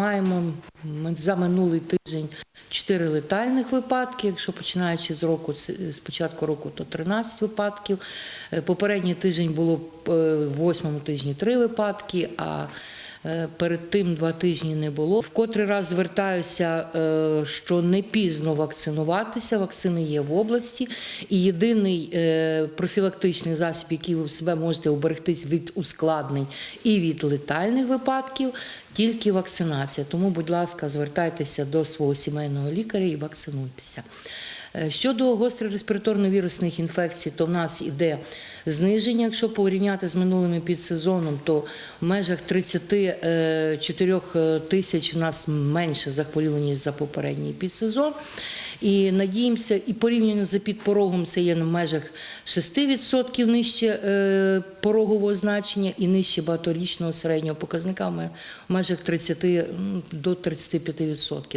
Маємо за минулий тиждень 4 летальних випадки. Якщо починаючи з року, з початку року, то 13 випадків. Е, Попередній тиждень було е, в восьмому тижні 3 випадки, а перед тим два тижні не було. Вкотрий раз звертаюся, е, що не пізно вакцинуватися. Вакцини є в області. І єдиний е, профілактичний засіб, який ви в себе можете оберегтись від ускладнень і від летальних випадків, тільки вакцинація. Тому, будь ласка, звертайтеся до свого сімейного лікаря і вакцинуйтеся. Е, Щодо гострих респіраторно-вірусних інфекцій, то в нас іде зниження. Якщо порівняти з минулими підсезоном, то в межах 34 тисяч в нас менше захворіло, ніж за попередній підсезон. І надіємося, і порівняно за підпорогом це є в межах 6% нижче е, порогового значення і нижче багаторічного середнього показника в межах 30 м, до 35%.